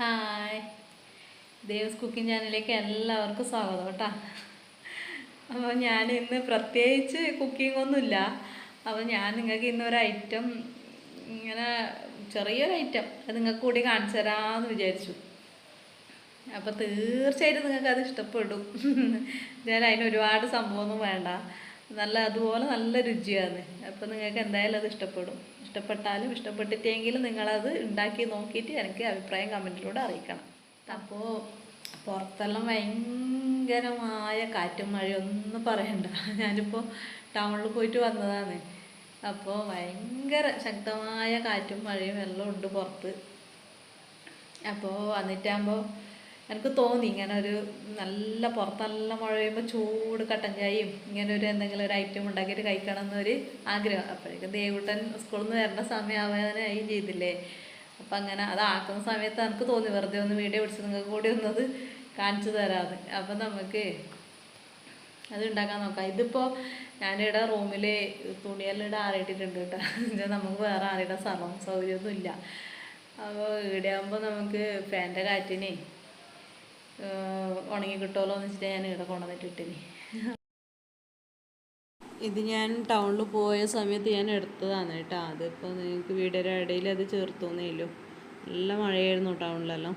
Hi. Devas cooking ചാനലിലേക്ക് എല്ലാവർക്കും സ്വാഗതം കേട്ടോ. അപ്പോൾ ഞാൻ ഇന്ന് പ്രത്യേകിച്ച് കുക്കിംഗ് ഒന്നുമില്ല. അപ്പോൾ ഞാൻ നിങ്ങൾക്ക് ഇന്നൊരു ഐറ്റം ഇങ്ങനെ ചെറിയൊരു ഐറ്റം അത് നിങ്ങൾക്ക് കൂടി കാണിച്ചു തരാമെന്ന് വിചാരിച്ചു. അപ്പോൾ തീർച്ചയായിട്ടും നിങ്ങൾക്ക് അത് ഇഷ്ടപ്പെടും. ഞാൻ അതിന് ഒരുപാട് സംഭവമൊന്നും വേണ്ട. നല്ല അതുപോലെ നല്ല രുചിയാണ്. അപ്പോൾ നിങ്ങൾക്ക് എന്തായാലും അത് ഇഷ്ടപ്പെടും. ഇഷ്ടപ്പെട്ടാലും ഇഷ്ടപ്പെട്ടിട്ടെങ്കിലും നിങ്ങളത് ഉണ്ടാക്കി നോക്കിയിട്ട് എനിക്ക് അഭിപ്രായം കമന്റിലൂടെ അറിയിക്കണം. അപ്പോൾ പുറത്തെല്ലാം ഭയങ്കരമായ കാറ്റും മഴയും ഒന്നും പറയണ്ട. ഞാനിപ്പോൾ ടൗണിൽ പോയിട്ട് വന്നതാണ്. അപ്പോൾ ഭയങ്കര ശക്തമായ കാറ്റും മഴയും എല്ലാം ഉണ്ട് പുറത്ത്. അപ്പോൾ വന്നിട്ടാകുമ്പോൾ എനിക്ക് തോന്നി ഇങ്ങനെ ഒരു നല്ല പുറത്ത് നല്ല മഴ പെയ്യുമ്പോൾ ചൂട് കട്ടൻ ചായയും ഇങ്ങനെ ഒരു എന്തെങ്കിലും ഒരു ഐറ്റം ഉണ്ടാക്കിയിട്ട് കഴിക്കണം എന്നൊരു ആഗ്രഹം. അപ്പോഴേക്കും ദേവുട്ടൻ സ്കൂളിൽ നിന്ന് വരേണ്ട സമയമാവാനായി ചെയ്തില്ലേ? അപ്പം അങ്ങനെ അതാക്കുന്ന സമയത്ത് എനിക്ക് തോന്നി വെറുതെ ഒന്ന് വീഡിയോ പിടിച്ച് നിങ്ങൾക്ക് കൂടി ഒന്നത് കാണിച്ചു തരാമെന്ന് അപ്പം നമുക്ക് അത് ഉണ്ടാക്കാൻ നോക്കാം. ഇതിപ്പോൾ ഞാനിവിടെ റൂമിൽ തുണിയെല്ലാം ഇവിടെ ആറിയിട്ടിട്ടുണ്ട് കേട്ടോ. നമുക്ക് വേറെ ആറിയിടാൻ സ്ഥലം സൗകര്യമൊന്നും ഇല്ല അപ്പോൾ ഇവിടെ ആകുമ്പോൾ നമുക്ക് ഫാന്റെ കാറ്റിനെ ഉണങ്ങി കിട്ടുമല്ലോ എന്ന് വെച്ചിട്ട് ഞാൻ ഇവിടെ കൊണ്ടുവന്നിട്ട് ഇട്ടിനി. ഇത് ഞാൻ ടൗണിൽ പോയ സമയത്ത് ഞാൻ എടുത്തതാണ് കേട്ടോ. അതിപ്പോൾ നിങ്ങൾക്ക് വീടിന്റെ ഇടയിൽ അത് ചേർത്തോന്നേല്ലോ നല്ല മഴയായിരുന്നു ടൗണിലെല്ലാം.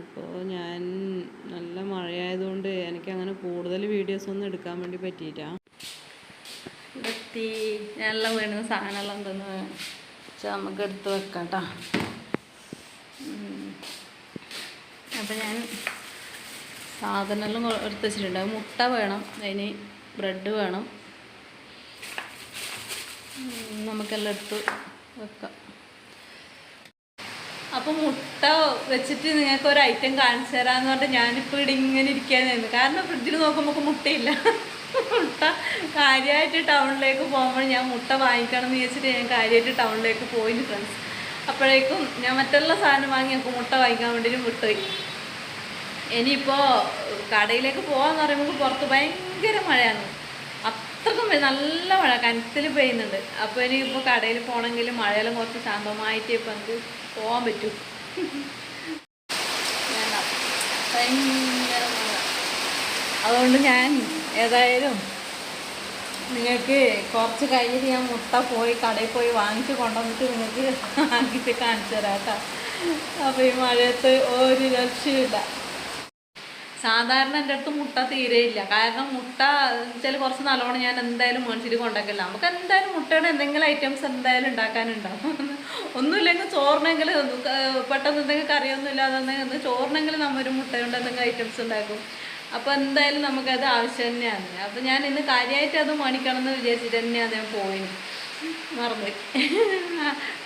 അപ്പോൾ ഞാൻ നല്ല മഴയായതുകൊണ്ട് എനിക്ക് അങ്ങനെ കൂടുതൽ വീഡിയോസ് ഒന്നും എടുക്കാൻ വേണ്ടി പറ്റിയില്ല എത്തി ഞാനെല്ലാം വീണ സാധനമെല്ലാം എന്തെന്ന് വെച്ചാൽ നമുക്ക് എടുത്ത് വെക്കാം കേട്ടോ. അപ്പം ഞാൻ സാധനമെല്ലാം എടുത്ത് വെച്ചിട്ടുണ്ട്. മുട്ട വേണം. അതിന് ബ്രെഡ് വേണം. നമുക്കെല്ലാം എടുത്ത് വെക്കാം. അപ്പോൾ മുട്ട വെച്ചിട്ട് നിങ്ങൾക്ക് ഒരു ഐറ്റം കാണിച്ചു തരാമെന്ന് പറഞ്ഞിട്ട് ഞാനിപ്പോൾ ഇവിടെ ഇങ്ങനെ ഇരിക്കാനായിരുന്നു. കാരണം ഫ്രിഡ്ജിൽ നോക്കുമ്പോൾ മുട്ടയില്ല. മുട്ട കാര്യമായിട്ട് ടൗണിലേക്ക് പോകുമ്പോൾ ഞാൻ മുട്ട വാങ്ങിക്കണം എന്ന് വിചാരിച്ചിട്ട് ഞാൻ കാര്യമായിട്ട് ടൗണിലേക്ക് പോയിന് ഫ്രണ്ട്സ് അപ്പോഴേക്കും ഞാൻ മറ്റുള്ള സാധനം വാങ്ങി നമുക്ക് മുട്ട വാങ്ങിക്കാൻ വേണ്ടിയിട്ട് വിട്ടുപോയി ഇനിയിപ്പോൾ കടയിലേക്ക് പോകാന്ന് പറയുമ്പോൾ പുറത്ത് ഭയങ്കര മഴയാണ്. അത്രക്കും നല്ല മഴ കനത്തിൽ പെയ്യുന്നുണ്ട്. അപ്പോൾ ഇനിയിപ്പോൾ കടയിൽ പോകണമെങ്കിൽ മഴയെല്ലാം കുറച്ച് ശാന്തമായിട്ട് ഇപ്പം നമുക്ക് പോകാൻ പറ്റൂ. ഭയങ്കര മഴ. അതുകൊണ്ട് ഞാൻ ഏതായാലും നിങ്ങൾക്ക് കുറച്ച് കഴിഞ്ഞിട്ട് ഞാൻ മുട്ട പോയി കടയിൽ പോയി വാങ്ങിച്ച് കൊണ്ടുവന്നിട്ട് നിങ്ങൾക്ക് ആക്കിയിട്ട് കാണിച്ചു തരാം കേട്ടോ. അപ്പോൾ ഈ മഴയത്ത് ഒരു രക്ഷയില്ല സാധാരണ എന്റെ അടുത്ത് മുട്ട തീരെ ഇല്ല. കാരണം മുട്ട ചില കുറച്ച് നല്ലോണം ഞാൻ എന്തായാലും മേടിച്ചിട്ട് കൊണ്ടാക്കില്ല നമുക്ക് എന്തായാലും മുട്ടയുടെ എന്തെങ്കിലും ഐറ്റംസ് എന്തായാലും ഉണ്ടാക്കാനുണ്ടാവും. ഒന്നുമില്ലെങ്കിൽ ചോറിനെങ്കിൽ പെട്ടെന്ന് എന്തെങ്കിലും കറിയൊന്നും ഇല്ലാതെ ചോറിനെങ്കിൽ നമ്മ ഒരു മുട്ട കൊണ്ട് എന്തെങ്കിലും ഐറ്റംസ് ഉണ്ടാക്കും. അപ്പോൾ എന്തായാലും നമുക്കത് ആവശ്യം തന്നെയാണ്. അപ്പോൾ ഞാൻ ഇന്ന് കാര്യമായിട്ട് അത് മേടിക്കണം എന്ന് വിചാരിച്ചിട്ട് തന്നെയാണ് ഞാൻ പോയിന് മറന്നു.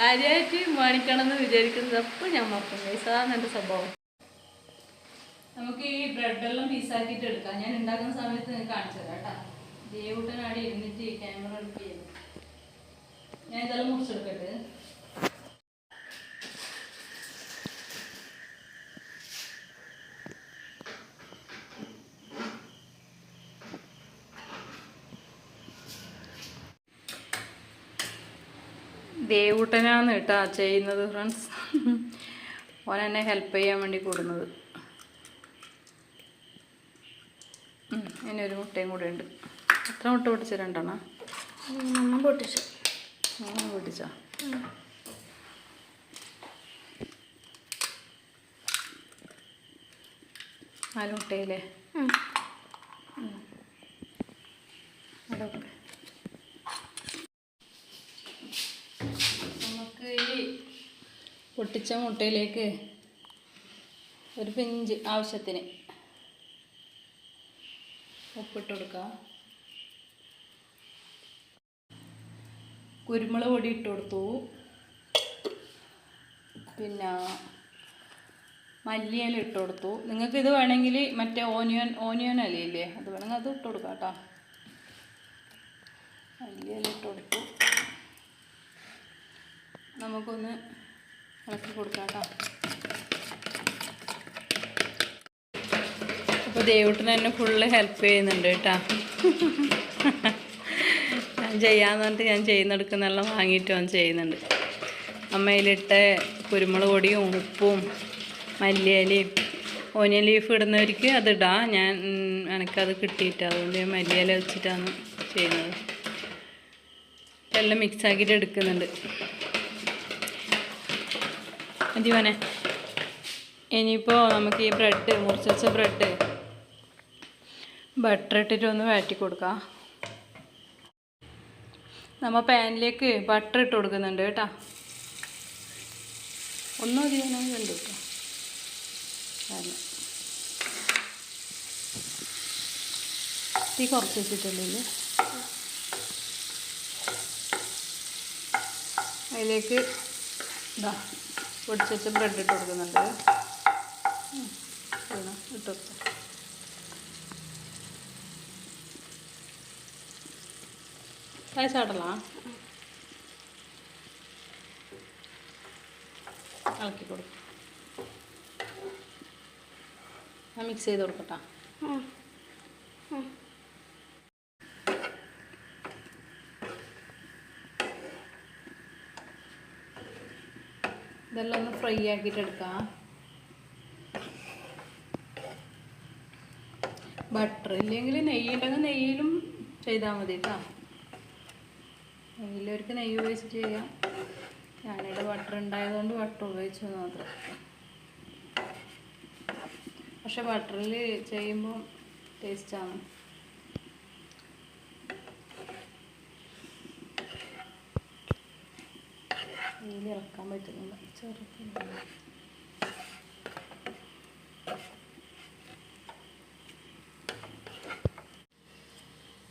കാര്യമായിട്ട് മേടിക്കണം എന്ന് വിചാരിക്കുന്നത് അപ്പോൾ ഞാൻ മറക്കും പൈസ അതാണ് എന്റെ സ്വഭാവം. നമുക്ക് ഈ ബ്രെഡെല്ലാം പീസാക്കിയിട്ട് എടുക്കാം. ഞാൻ ഉണ്ടാക്കുന്ന സമയത്ത് നിങ്ങൾക്ക് കാണിച്ചു തരാം കേട്ടോ. ദേവൂട്ടനാടി ഇരുന്നിട്ട് ക്യാമറ എടുക്ക ഞാൻ ഇതെല്ലാം മുറിച്ചെടുക്കട്ടെ? ദേവൂട്ടനാണ് കേട്ടോ ചെയ്യുന്നത് ഫ്രണ്ട്സ് ഓൻ എന്നെ ഹെൽപ്പ് ചെയ്യാൻ വേണ്ടി കൂടുന്നത്. ഇനി ഒരു മുട്ടയും കൂടെ ഉണ്ട്. എത്ര മുട്ട പൊട്ടിച്ച രണ്ടെണ്ണം? പൊട്ടിച്ചു. മൂന്ന് പൊട്ടിച്ചോ? നാല് മുട്ടയില്ലേ. നമുക്ക് ഈ പൊട്ടിച്ച മുട്ടയിലേക്ക് ഒരു പിഞ്ച് ആവശ്യത്തിന് ഉപ്പിട്ട് കൊടുക്കാം കുരുമുളക് പൊടി ഇട്ട് കൊടുത്തു. പിന്നെ മല്ലിയില ഇട്ട് കൊടുത്തു. നിങ്ങൾക്ക് ഇത് വേണമെങ്കിൽ മറ്റേ ഓനിയൻ ഓനിയൻ അലയില്ലേ? അത് വേണമെങ്കിൽ അത് ഇട്ട് കൊടുക്കാം കേട്ടോ. മല്ലിയില ഇട്ട് കൊടുത്തു. നമുക്കൊന്ന് ഇളക്കി കൊടുക്കാം കേട്ടോ. അപ്പോൾ ദേവൂട്ടിന് എന്നെ ഫുള്ള് ഹെൽപ്പ് ചെയ്യുന്നുണ്ട് കേട്ടോ. ഞാൻ ചെയ്യാന്ന് പറഞ്ഞിട്ട് ഞാൻ ചെയ്യുന്നെടുക്കുന്നെല്ലാം വാങ്ങിയിട്ട് അവൻ ചെയ്യുന്നുണ്ട്. അമ്മയിലിട്ട് കുരുമുളക് പൊടിയും ഉപ്പും മല്ലിയിലയും ഓനിയൻ ലീഫ് ഇടുന്നവർക്ക് അതിടാം ഞാൻ ഉം, എനിക്കത് കിട്ടിയിട്ട്. അതുകൊണ്ട് ഞാൻ മല്ലിയില വെച്ചിട്ടാണ് ചെയ്യുന്നത്. എല്ലാം മിക്സ് ആക്കിയിട്ട് എടുക്കുന്നുണ്ട്. മതി മോനെ. ഇനിയിപ്പോൾ നമുക്ക് ഈ ബ്രെഡ് മുറിച്ച ബ്രെഡ് ബട്ടർ ഇട്ടിട്ട് ഒന്ന് വഴറ്റി കൊടുക്കാം. നമ്മൾ പാനിലേക്ക് ബട്ടർ ഇട്ട് കൊടുക്കുന്നുണ്ട് കേട്ടോ. ഒന്നും അധികം കണ്ടു കേട്ടോ തീ കുറച്ച് വെച്ചിട്ടുണ്ടെങ്കിൽ അതിലേക്ക് ഇതാ പൊടിച്ച് വെച്ച ബ്രെഡ് ഇട്ട് കൊടുക്കുന്നുണ്ട് ഉം, ഇടണം, ഇട്ട് കൊടുക്കാം ചാടലാ ഇളക്കി കൊടുക്കും. ഞാൻ മിക്സ് ചെയ്ത് കൊടുക്കട്ടാ. ഇതെല്ലാം ഒന്ന് ഫ്രൈ ആക്കിയിട്ട് എടുക്കാം. ബട്ടർ ഇല്ലെങ്കിൽ നെയ്യ് ഉണ്ടെങ്കിൽ നെയ്യിലും ചെയ്താൽ മതി കേട്ടോ നെയ്യിലവർക്ക് നെയ്യ് ഉപയോഗിച്ചിട്ട് ചെയ്യാം. ഞാനിവിടെ ബട്ടർ ഉണ്ടായതുകൊണ്ട് ബട്ടർ ഉപയോഗിച്ചു മാത്രം. പക്ഷെ ബട്ടറിൽ ചെയ്യുമ്പോൾ ടേസ്റ്റാണ് നെയ്യിൽ ഇറക്കാൻ പറ്റുന്നില്ല. ചെറുപ്പം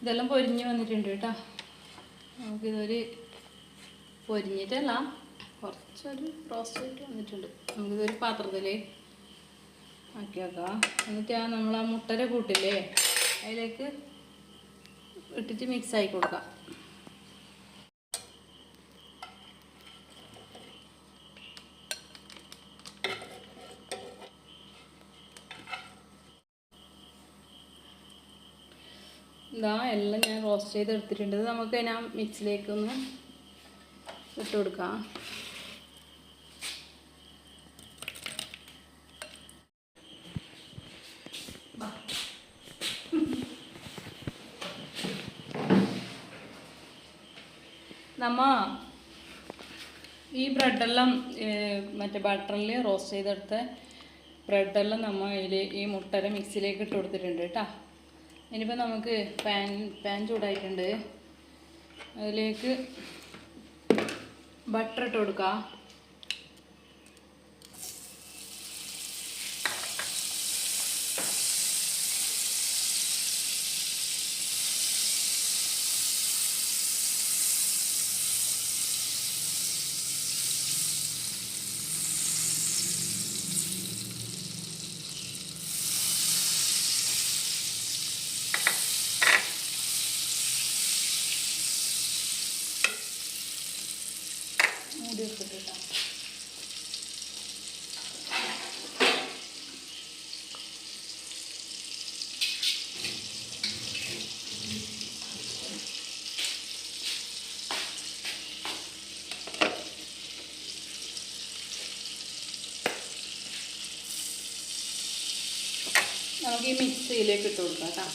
ഇതെല്ലാം പൊരിഞ്ഞ് വന്നിട്ടുണ്ട് കേട്ടോ. നമുക്കിതൊരു പൊരിഞ്ഞിട്ടല്ല കുറച്ചൊരു റോസ്റ്റ് വന്നിട്ടുണ്ട്. നമുക്കിതൊരു പാത്രത്തിൽ ആക്കി വെക്കാം. എന്നിട്ട് ആ നമ്മൾ ആ മുട്ടര കൂട്ടില്ലേ അതിലേക്ക് ഇട്ടിട്ട് മിക്സ് ആയി കൊടുക്കാം. ഇതാ എല്ലാം ഞാൻ റോസ്റ്റ് ചെയ്ത് എടുത്തിട്ടുണ്ട് നമുക്ക് ഞാൻ മിക്സിലേക്ക് ഒന്ന് ഇട്ട് കൊടുക്കാം. നമ്മ ഈ ബ്രെഡെല്ലാം മറ്റേ ബട്ടറിൽ റോസ്റ്റ് ചെയ്തെടുത്ത ബ്രെഡെല്ലാം നമ്മൾ അതിൽ ഈ മുട്ടര മിക്സിയിലേക്ക് ഇട്ട് കൊടുത്തിട്ടുണ്ട് കേട്ടോ. ഇനിയിപ്പോൾ നമുക്ക് പാൻ പാൻ ചൂടായിട്ടുണ്ട്. അതിലേക്ക് ബട്ടർ ഇട്ട് കൊടുക്കാം മൂടി വെച്ചിട്ടാ നമുക്ക് ഈ മിക്സിയിലേക്ക് ഇട്ട് കൊടുക്കാം കേട്ടോ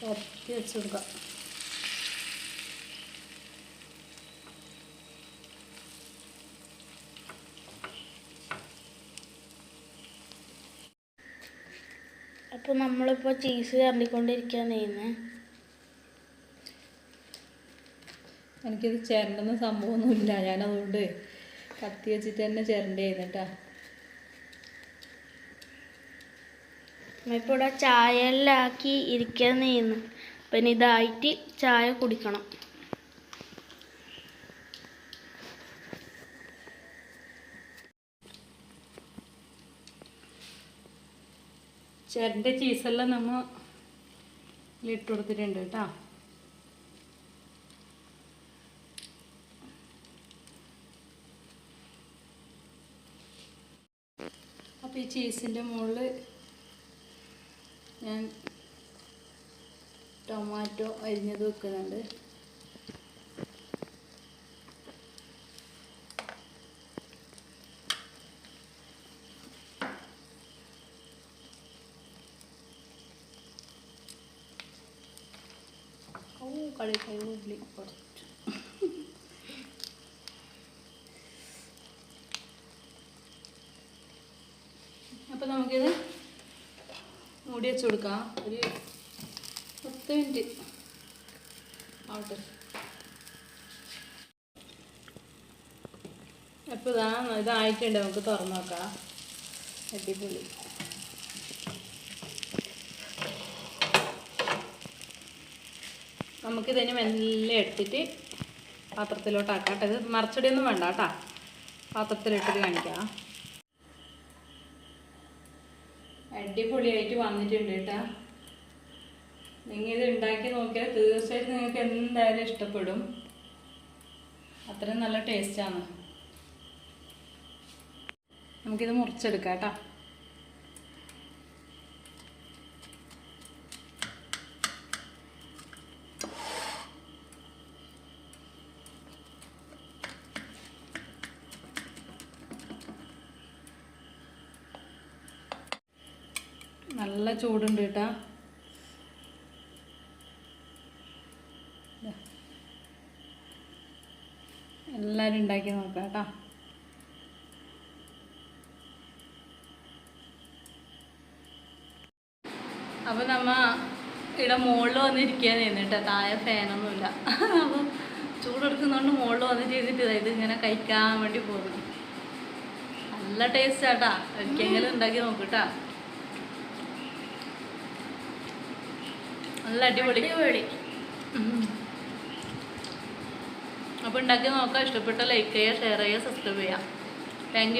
കുറച്ച് വെച്ച് കൊടുക്കുക അപ്പോൾ നമ്മളിപ്പോൾ ചീസ് ചരണ്ടിക്കൊണ്ടിരിക്കുകയാണ് ചെയ്യുന്നത് എനിക്കിത് ചിരണ്ടുന്ന സംഭവമൊന്നുമില്ല. ഞാനതുകൊണ്ട് കത്തി വെച്ചിട്ട് തന്നെ ചിരണ്ട ചെയ്യുന്നേട്ടാ ഇപ്പോൾ ഇവിടെ ചായലിലാക്കി ഇരിക്കുകയാണ് ചെയ്യുന്നത് പിന്നെ ഇതായിട്ട് ചായ കുടിക്കണം. ചേട്ടന്റെ ചീസെല്ലാം നമ്മൾ ഇട്ട് കൊടുത്തിട്ടുണ്ട് കേട്ടോ. അപ്പോൾ ഈ ചീസിന്റെ മുകളിൽ ഞാൻ ടൊമാറ്റോ അരിഞ്ഞത് വെക്കുന്നുണ്ട്. അപ്പൊ നമുക്കിത് മൂടി വെച്ച് കൊടുക്കാം. ഒരു പത്ത് മിനിറ്റ്. ആവട്ടെ. അപ്പോൾ ഇതാ ഇതായിട്ടുണ്ട്. നമുക്ക് തുറന്നു നോക്കാം അടിപൊളി. നമുക്കിതിന് മെല്ലെ എടുത്തിട്ട് പാത്രത്തിലോട്ടാക്കാം. കേട്ടോ ഇത് മറച്ചടിയൊന്നും വേണ്ട കേട്ടോ. പാത്രത്തിലിട്ടിട്ട് കാണിക്കാം. അടിപൊളിയായിട്ട് വന്നിട്ടുണ്ട് കേട്ടാ. നിങ്ങൾ ഇത് ഉണ്ടാക്കി നോക്കിയാൽ തീർച്ചയായിട്ടും നിങ്ങൾക്ക് എന്തായാലും ഇഷ്ടപ്പെടും. അത്രയും നല്ല ടേസ്റ്റാണ് നമുക്കിത് മുറിച്ചെടുക്കാം കേട്ടോ. നല്ല ചൂടുണ്ട് കേട്ടാ. എല്ലാവരും ഉണ്ടാക്കി നോക്കാം കേട്ടോ. അപ്പോൾ നമ്മ ഇവിടെ മുകളിൽ വന്നിരിക്കുകയാണ് നിന്നിട്ട് താഴെ ഫാനൊന്നുമില്ല. അപ്പം ചൂടെടുക്കുന്നതുകൊണ്ട് മുകളിൽ വന്ന് ചെയ്തിട്ട് ഇതായത് ഇങ്ങനെ കഴിക്കാൻ വേണ്ടി പോകുന്നു. നല്ല ടേസ്റ്റ് ആട്ടാ. ഒരിക്കലെങ്കിലും ഉണ്ടാക്കി നോക്കൂട്ടാ നല്ല അടിപൊളി. അടിപൊളി. അപ്പോൾ ഉണ്ടാക്കി നോക്കാം. ഇഷ്ടപ്പെട്ട ലൈക്ക് ചെയ്യുക ഷെയർ ചെയ്യുക സബ്സ്ക്രൈബ് ചെയ്യുക. താങ്ക്